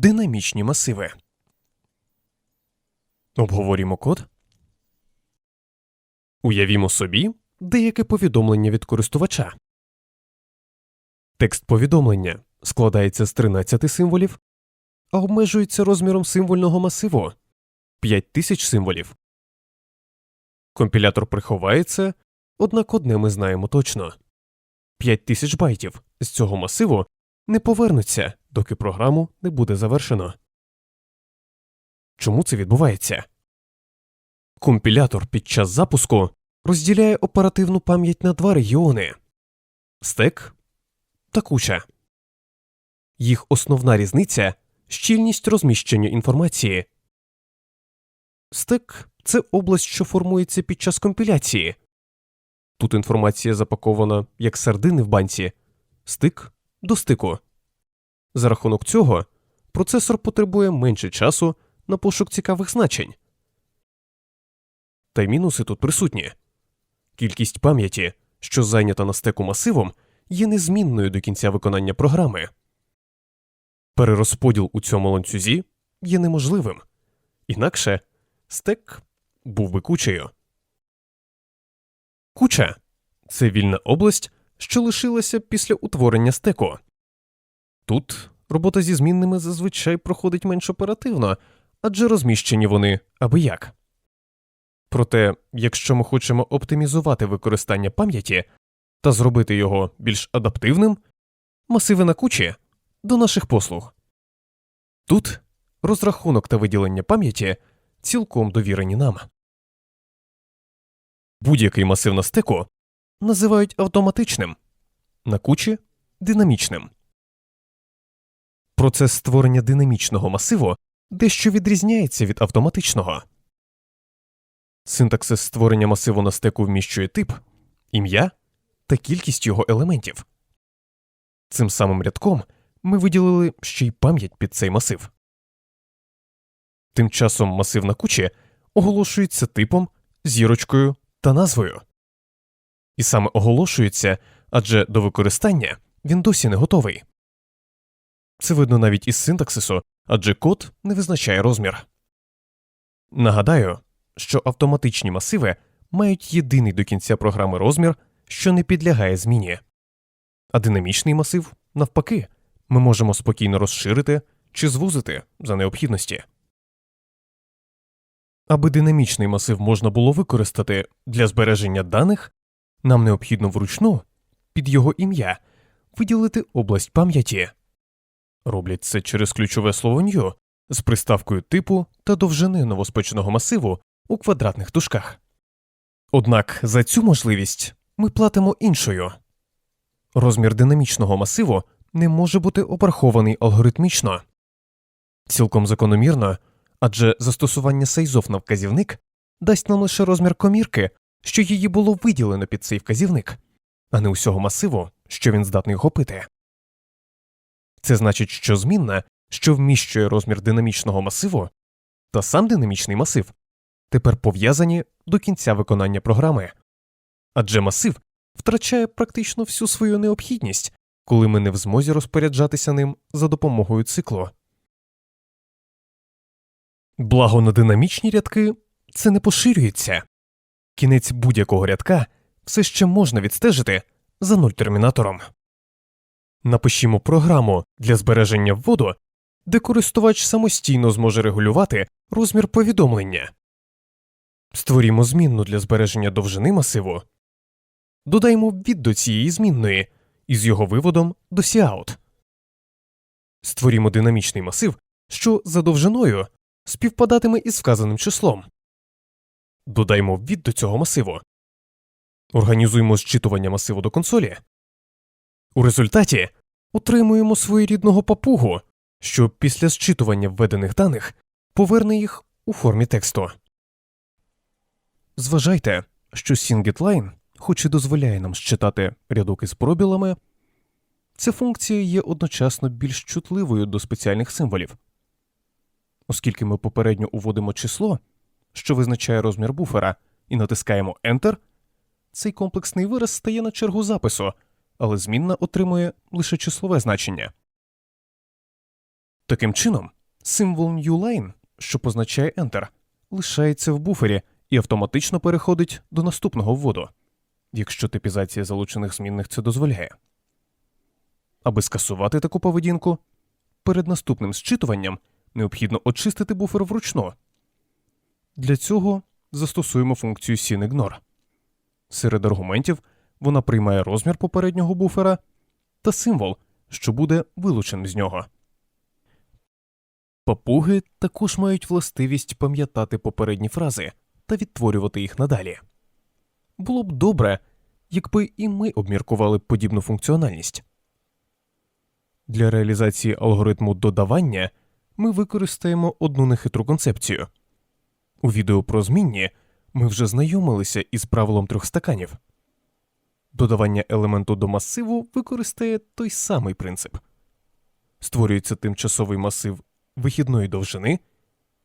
Динамічні масиви. Обговорімо код. Уявімо собі деяке повідомлення від користувача. Текст повідомлення складається з 13 символів, а обмежується розміром символьного масиву 5000 символів. Компілятор приховає це, однак одне ми знаємо точно 5000 байтів з цього масиву не повернуться, доки програму не буде завершено. Чому це відбувається? Компілятор під час запуску розділяє оперативну пам'ять на два регіони стек та куча. Їх основна різниця щільність розміщення інформації. Стек це область, що формується під час компіляції. Тут інформація запакована як сардини в банці, стик до стику. За рахунок цього процесор потребує менше часу на пошук цікавих значень. Та й мінуси тут присутні. Кількість пам'яті, що зайнята на стеку масивом, є незмінною до кінця виконання програми. Перерозподіл у цьому ланцюзі є неможливим, інакше стек був би кучею. Куча це вільна область, що лишилася після утворення стеку. Тут робота зі змінними зазвичай проходить менш оперативно, адже розміщені вони аби як. Проте, якщо ми хочемо оптимізувати використання пам'яті та зробити його більш адаптивним, масиви на кучі до наших послуг. Тут розрахунок та виділення пам'яті цілком довірені нам. Будь-який масив на стеку називають автоматичним, на кучі динамічним. Процес створення динамічного масиву дещо відрізняється від автоматичного. Синтаксис створення масиву на стеку вміщує тип, ім'я та кількість його елементів. Цим самим рядком ми виділили ще й пам'ять під цей масив. Тим часом масив на кучі оголошується типом, зірочкою та назвою. І саме оголошується, адже до використання він досі не готовий. Це видно навіть із синтаксису, адже код не визначає розмір. Нагадаю, що автоматичні масиви мають єдиний до кінця програми розмір, що не підлягає зміні. А динамічний масив, навпаки, ми можемо спокійно розширити чи звузити за необхідності. Аби динамічний масив можна було використати для збереження даних, нам необхідно вручну під його ім'я виділити область пам'яті. Роблять це через ключове слово new з приставкою типу та довжини новоспеченого масиву у квадратних дужках. Однак за цю можливість ми платимо іншою. Розмір динамічного масиву не може бути обрахований алгоритмічно. Цілком закономірно, адже застосування сейзов на вказівник дасть нам лише розмір комірки, що її було виділено під цей вказівник, а не усього масиву, що він здатний охопити. Це значить, що змінна, що вміщує розмір динамічного масиву, та сам динамічний масив тепер пов'язані до кінця виконання програми. Адже масив втрачає практично всю свою необхідність, коли ми не в змозі розпоряджатися ним за допомогою циклу. Благо на динамічні рядки це не поширюється. Кінець будь-якого рядка все ще можна відстежити за нуль термінатором. Напишімо програму для збереження вводу, де користувач самостійно зможе регулювати розмір повідомлення. Створімо змінну для збереження довжини масиву. Додаймо від до цієї змінної із його виводом до Cout. Створімо динамічний масив, що за довжиною співпадатиме із вказаним числом. Додаймо від до цього масиву. Організуємо зчитування масиву до консолі. У результаті отримуємо своєрідного папугу, що після зчитування введених даних поверне їх у формі тексту. Зважайте, що SingitLine, хоч і дозволяє нам считати рядок із пробілами, ця функція є одночасно більш чутливою до спеціальних символів. Оскільки ми попередньо уводимо число, що визначає розмір буфера, і натискаємо Enter, цей комплексний вираз стає на чергу запису, але змінна отримує лише числове значення. Таким чином, символ newline, що позначає Enter, лишається в буфері і автоматично переходить до наступного вводу, якщо типізація залучених змінних це дозволяє. Аби скасувати таку поведінку, перед наступним зчитуванням необхідно очистити буфер вручну. Для цього застосуємо функцію SynIgnore. Серед аргументів вона приймає розмір попереднього буфера та символ, що буде вилученим з нього. Папуги також мають властивість пам'ятати попередні фрази та відтворювати їх надалі. Було б добре, якби і ми обміркували подібну функціональність. Для реалізації алгоритму додавання ми використаємо одну нехитру концепцію. У відео про змінні ми вже знайомилися із правилом трьох стаканів. Додавання елементу до масиву використає той самий принцип. Створюється тимчасовий масив вихідної довжини,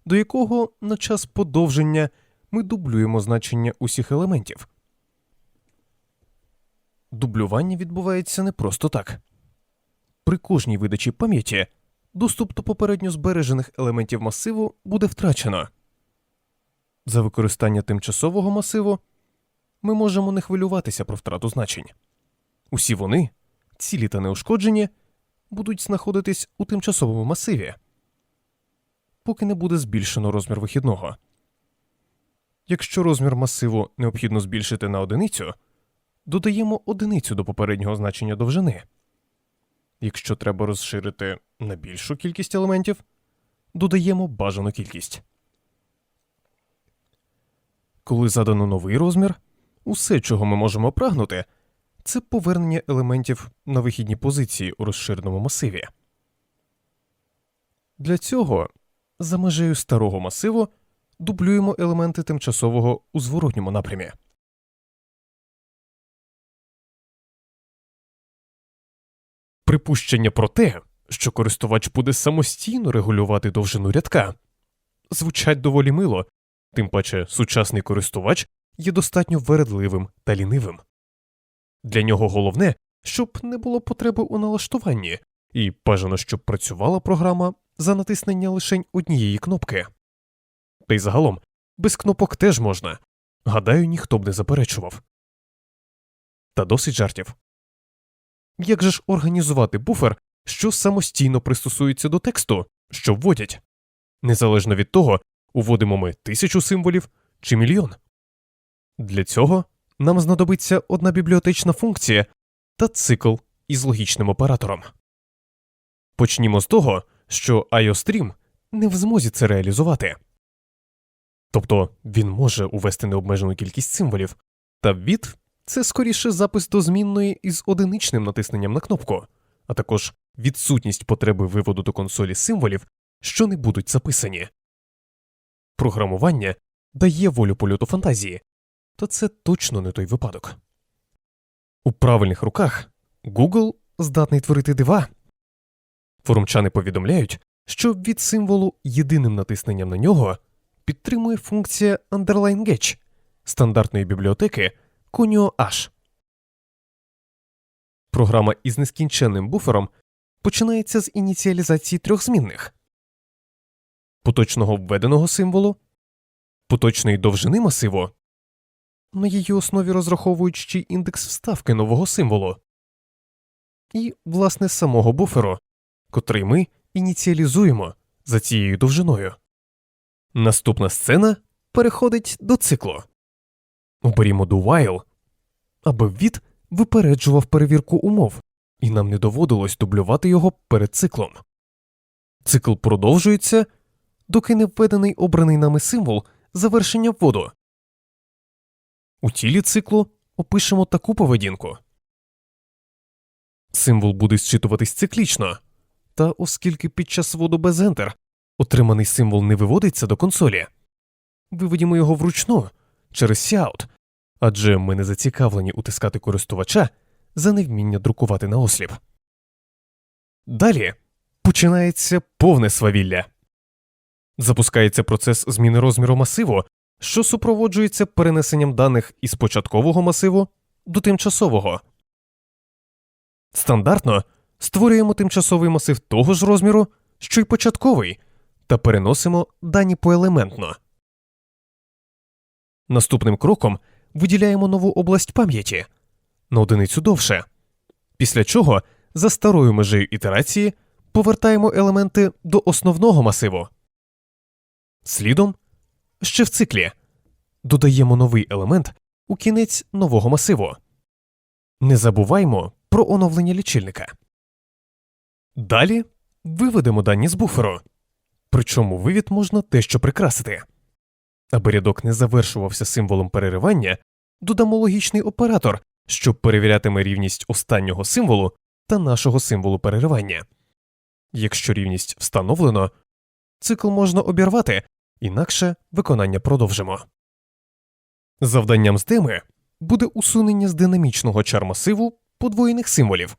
до якого на час подовження ми дублюємо значення усіх елементів. Дублювання відбувається не просто так. При кожній видачі пам'яті доступ до попередньо збережених елементів масиву буде втрачено. За використання тимчасового масиву ми можемо не хвилюватися про втрату значень. Усі вони, цілі та неушкоджені, будуть знаходитись у тимчасовому масиві, поки не буде збільшено розмір вихідного. Якщо розмір масиву необхідно збільшити на одиницю, додаємо одиницю до попереднього значення довжини. Якщо треба розширити на більшу кількість елементів, додаємо бажану кількість. Коли задано новий розмір, усе, чого ми можемо прагнути, це повернення елементів на вихідні позиції у розширеному масиві. Для цього за межею старого масиву дублюємо елементи тимчасового у зворотньому напрямі. Припущення про те, що користувач буде самостійно регулювати довжину рядка, звучать доволі мило, тим паче сучасний користувач є достатньо вередливим та лінивим. Для нього головне, щоб не було потреби у налаштуванні, і бажано, щоб працювала програма за натиснення лише однієї кнопки. Та й загалом, без кнопок теж можна. Гадаю, ніхто б не заперечував. Та досить жартів. Як же ж організувати буфер, що самостійно пристосується до тексту, що вводять? Незалежно від того, уводимо ми тисячу символів чи мільйон. Для цього нам знадобиться одна бібліотечна функція та цикл із логічним оператором. Почнімо з того, що IOStream не в змозі це реалізувати. Тобто він може увести необмежену кількість символів, та від це скоріше запис до змінної із одиничним натисненням на кнопку, а також відсутність потреби виводу до консолі символів, що не будуть записані. Програмування дає волю польоту фантазії, та це точно не той випадок. У правильних руках Google здатний творити дива. Форумчани повідомляють, що від символу єдиним натисненням на нього підтримує функція Underline Getch стандартної бібліотеки Conio H. Програма із нескінченним буфером починається з ініціалізації трьох змінних поточного введеного символу, поточної довжини масиву, на її основі розраховують ще й індекс вставки нового символу, і, власне, самого буферу, котрий ми ініціалізуємо за цією довжиною. Наступна сцена переходить до циклу. Оберімо до while, аби від випереджував перевірку умов, і нам не доводилось дублювати його перед циклом. Цикл продовжується, доки не введений обраний нами символ завершення вводу. У тілі циклу опишемо таку поведінку. Символ буде зчитуватись циклічно, та оскільки під час вводу без Enter отриманий символ не виводиться до консолі, виведімо його вручну через Cout, адже ми не зацікавлені утискати користувача за невміння друкувати наосліп. Далі починається повне свавілля. Запускається процес зміни розміру масиву, що супроводжується перенесенням даних із початкового масиву до тимчасового. Стандартно створюємо тимчасовий масив того ж розміру, що й початковий, та переносимо дані поелементно. Наступним кроком виділяємо нову область пам'яті на одиницю довше, після чого за старою межею ітерації повертаємо елементи до основного масиву. Слідом ще в циклі додаємо новий елемент у кінець нового масиву. Не забуваймо про оновлення лічильника. Далі виведемо дані з буферу. Причому вивід можна дещо прикрасити. Аби рядок не завершувався символом переривання, додамо логічний оператор, що перевірятиме рівність останнього символу та нашого символу переривання. Якщо рівність встановлено, цикл можна обірвати, інакше виконання продовжимо. Завданням з теми буде усунення з динамічного чар-масиву подвоєних символів.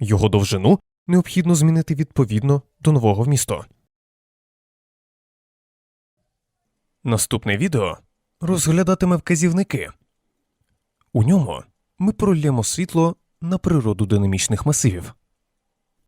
Його довжину необхідно змінити відповідно до нового вмісту. Наступне відео розглядатиме вказівники. У ньому ми прольємо світло на природу динамічних масивів.